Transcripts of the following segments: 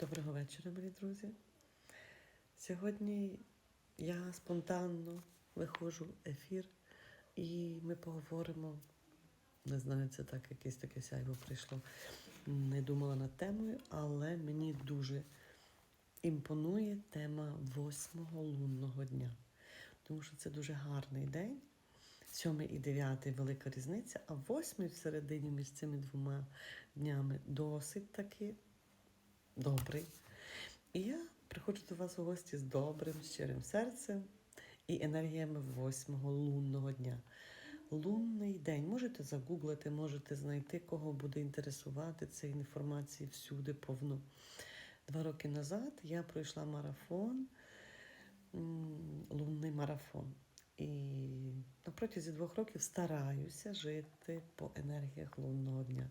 Доброго вечора, мої друзі. Сьогодні я спонтанно виходжу в ефір і ми поговоримо. Не знаю, це так, якесь таке сяйво прийшло. Не думала над темою, але мені дуже імпонує тема восьмого лунного дня. Тому що це дуже гарний день. Сьомий і дев'ятий велика різниця, а восьмий всередині між цими двома днями досить таки добрий. І я приходжу до вас у гості з добрим, щирим серцем і енергіями восьмого лунного дня. Лунний день. Можете загуглити, можете знайти, кого буде інтересувати цієї інформації всюди повно. Два роки назад я пройшла марафон, лунний марафон. І на протязі двох років стараюся жити по енергіях лунного дня.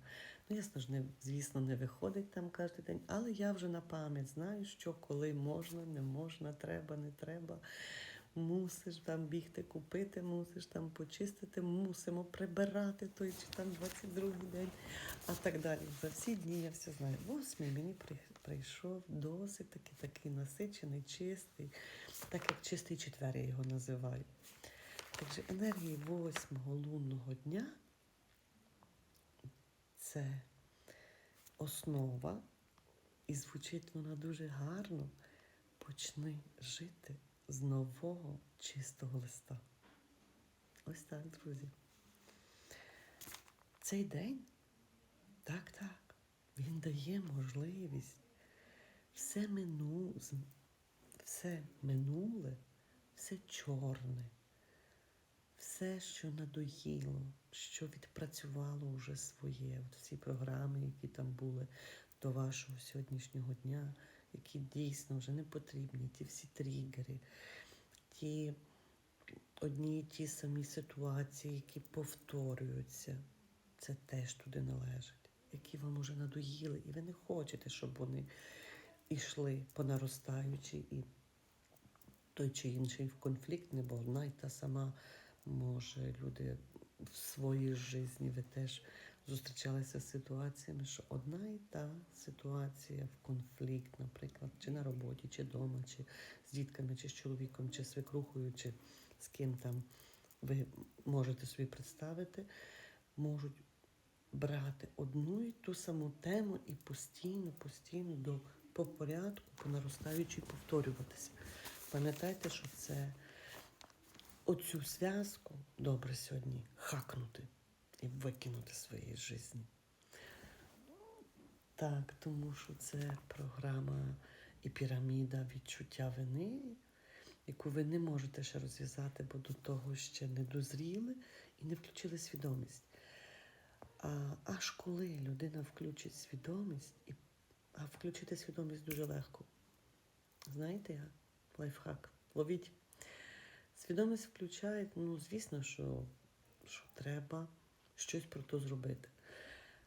Ну, ясно ж, не, звісно, не виходить там кожен день, але я вже на пам'ять знаю, що коли можна, не можна, треба, не треба. Мусиш там бігти, купити, мусиш там почистити, мусимо прибирати той чи там 22-й день, а так далі. За всі дні я все знаю. Восьмий мені прийшов досить таки такий насичений, чистий, так як чистий четвер я його називаю. Отже, енергії восьмого лунного дня це основа, і звучить вона дуже гарно. Почни жити з нового чистого листа. Ось так, друзі. Цей день, так, так, він дає можливість все мину, все минуле, все чорне, все, що надоїло, що відпрацювало вже своє, от всі програми, які там були до вашого сьогоднішнього дня, які дійсно вже не потрібні, ті всі тригери, ті одні і ті самі ситуації, які повторюються, це теж туди належить, які вам уже надоїли, і ви не хочете, щоб вони йшли по наростаючій і той чи інший в конфлікт, не бо одна й та сама може люди в своїй житті ви теж зустрічалися з ситуаціями, що одна і та ситуація в конфлікт, наприклад, чи на роботі, чи вдома, чи з дітками, чи з чоловіком, чи свекрухою, чи з ким там ви можете собі представити, можуть брати одну і ту саму тему і постійно, постійно до по порядку, по наростаючій повторюватися. Пам'ятайте, що це оцю зв'язку добре сьогодні хакнути і викинути своєї житті. Так, тому що це програма і піраміда відчуття вини, яку ви не можете ще розв'язати, бо до того ще не дозріли і не включили свідомість. А аж коли людина включить свідомість, і, а включити свідомість дуже легко. Знаєте, як? лайфхак. Ловіть. Свідомість включає, ну, звісно, що, що треба щось про то зробити.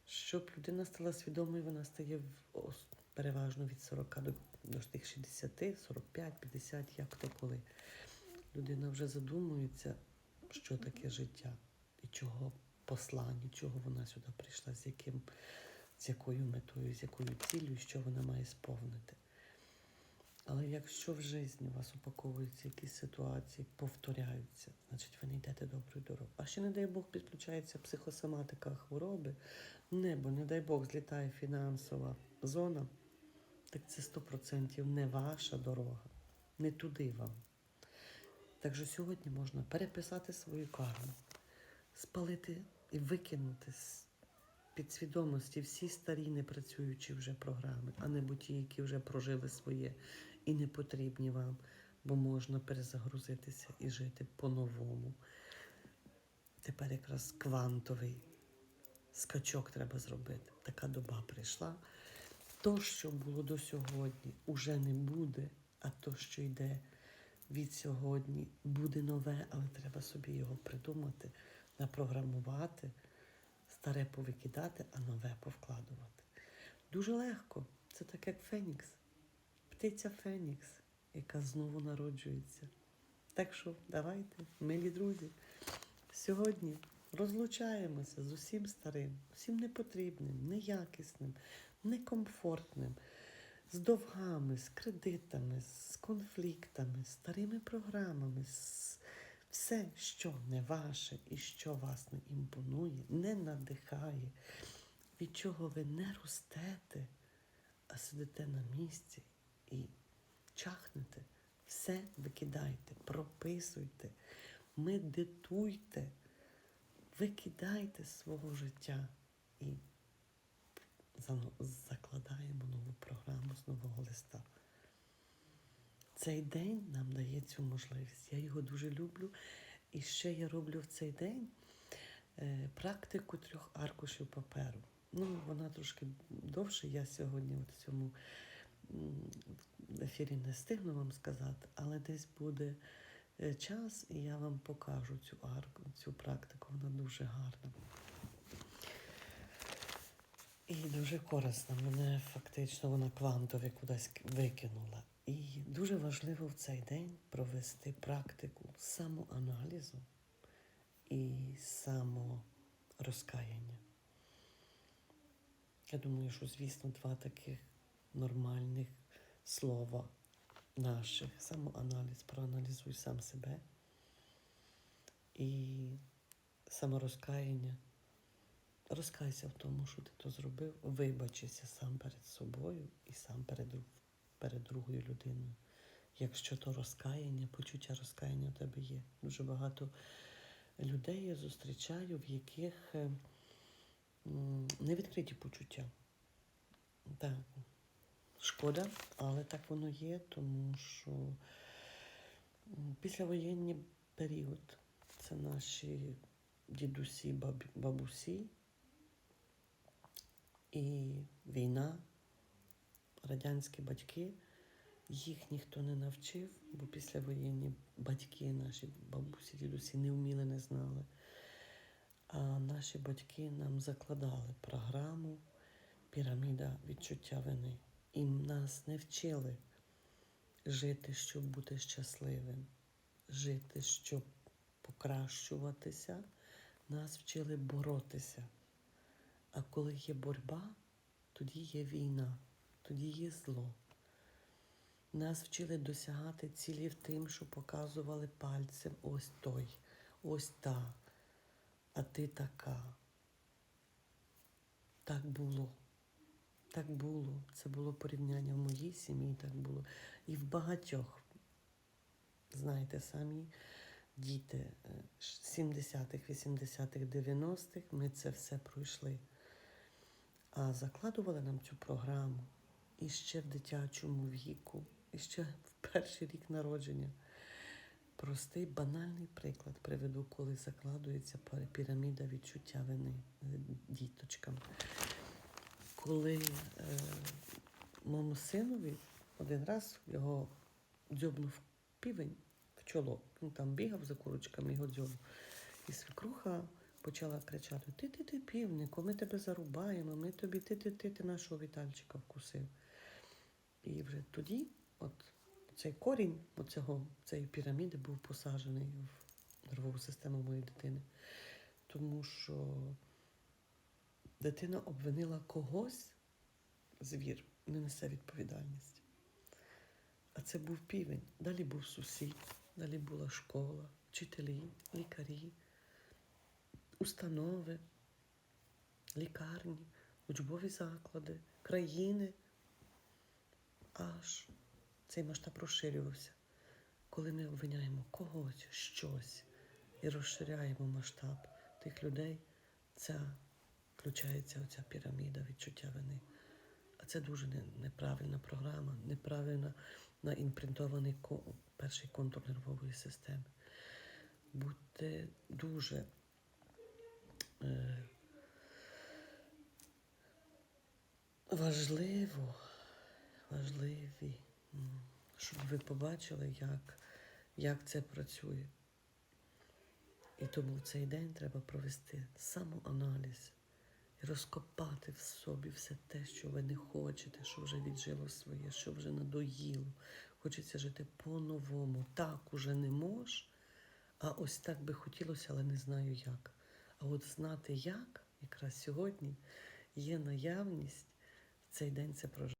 Щоб людина стала свідомою, вона стає в, переважно від 40 до, до тих 60, 45, 50, як то коли. Людина вже задумується, що таке життя і чого послання, чого вона сюди прийшла, з яким, з якою метою, з якою цілею, що вона має сповнити. Але якщо в житті у вас упаковуються якісь ситуації, повторяються, значить ви не йдете доброю дорогою. А ще, не дай Бог, підключається психосоматика хвороби, небо, не дай Бог, злітає фінансова зона, так це 100% не ваша дорога, не туди вам. Так що сьогодні можна переписати свою карму, спалити і викинути з підсвідомості всі старі непрацюючі вже програми, а не ті, які вже прожили своє і не потрібні вам, бо можна перезагрузитися і жити по-новому. Тепер якраз квантовий скачок треба зробити. Така доба прийшла. То, що було до сьогодні, уже не буде, а то, що йде від сьогодні, буде нове, але треба собі його придумати, напрограмувати, старе повикидати, а нове повкладувати. Дуже легко. Це так, як Фенікс. Птиця Фенікс, яка знову народжується. Так що давайте, милі друзі, сьогодні розлучаємося з усім старим, усім непотрібним, неякісним, некомфортним, з довгами, з кредитами, з конфліктами, з старими програмами, з все, що не ваше і що вас не імпонує, не надихає, від чого ви не ростете, а сидите на місці і чахнете, все викидайте, прописуйте, медитуйте, викидайте з свого життя і закладаємо нову програму з нового листа. Цей день нам дає цю можливість. Я його дуже люблю. І ще я роблю в цей день е, практику трьох аркушів паперу. Ну, вона трошки довше. Я сьогодні от цьому м, ефірі не встигну вам сказати, але десь буде е, час, і я вам покажу цю арку, цю практику. Вона дуже гарна. І дуже корисна. Мене фактично вона квантові кудись викинула. І дуже важливо в цей день провести практику самоаналізу і саморозкаяння. Я думаю, що, звісно, два таких нормальних слова наших. Самоаналіз, проаналізуй сам себе. І саморозкаяння. Розкайся в тому, що ти то зробив, вибачися сам перед собою і сам перед, перед другою людиною. Якщо то розкаяння, почуття розкаяння у тебе є. Дуже багато людей я зустрічаю, в яких е, м, невідкриті почуття. Так, шкода, але так воно є, тому що післявоєнний період це наші дідусі, бабусі, і війна, радянські батьки, їх ніхто не навчив, бо післявоєнні батьки, наші бабусі, дідусі не вміли, не знали. А наші батьки нам закладали програму піраміда відчуття вини. І нас не вчили жити, щоб бути щасливим, жити, щоб покращуватися. Нас вчили боротися. А коли є боротьба, тоді є війна, тоді є зло. Нас вчили досягати цілі в тим, що показували пальцем ось той, ось та, а ти така. Так було. Так було. Це було порівняння в моїй сім'ї, так було. І в багатьох, знаєте, самі діти е, 70-х, 80-х, 90-х, ми це все пройшли. А закладували нам цю програму і ще в дитячому віку, і ще в перший рік народження. Простий банальний приклад приведу, коли закладується піраміда відчуття вини е, діточкам. Коли е, моєму синові один раз його дзьобнув півень в чоло. Він там бігав за курочками, його дзьобнув. І свекруха почала кричати: Ти ти ти півнику, ми тебе зарубаємо, ми тобі ти ти ти ти нашого Вітальчика вкусив. І вже тоді, от цей корінь оцього, цієї піраміди був посаджений в нервову систему моєї дитини. Тому що дитина обвинила когось, звір, не несе відповідальність. А це був півень. Далі був сусід, далі була школа, вчителі, лікарі, установи, лікарні, учбові заклади, країни. Аж цей масштаб розширювався. Коли ми обвиняємо когось, щось і розширяємо масштаб тих людей, ця включається оця піраміда відчуття вини. А це дуже неправильна програма, неправильно наімпринтований перший контур нервової системи. Будьте дуже е, важливо, важливі, щоб ви побачили, як, як це працює. І тому в цей день треба провести самоаналіз розкопати в собі все те, що ви не хочете, що вже віджило своє, що вже надоїло. Хочеться жити по-новому. Так уже не мож, а ось так би хотілося, але не знаю як. А от знати як, якраз сьогодні є наявність в цей день це прожити.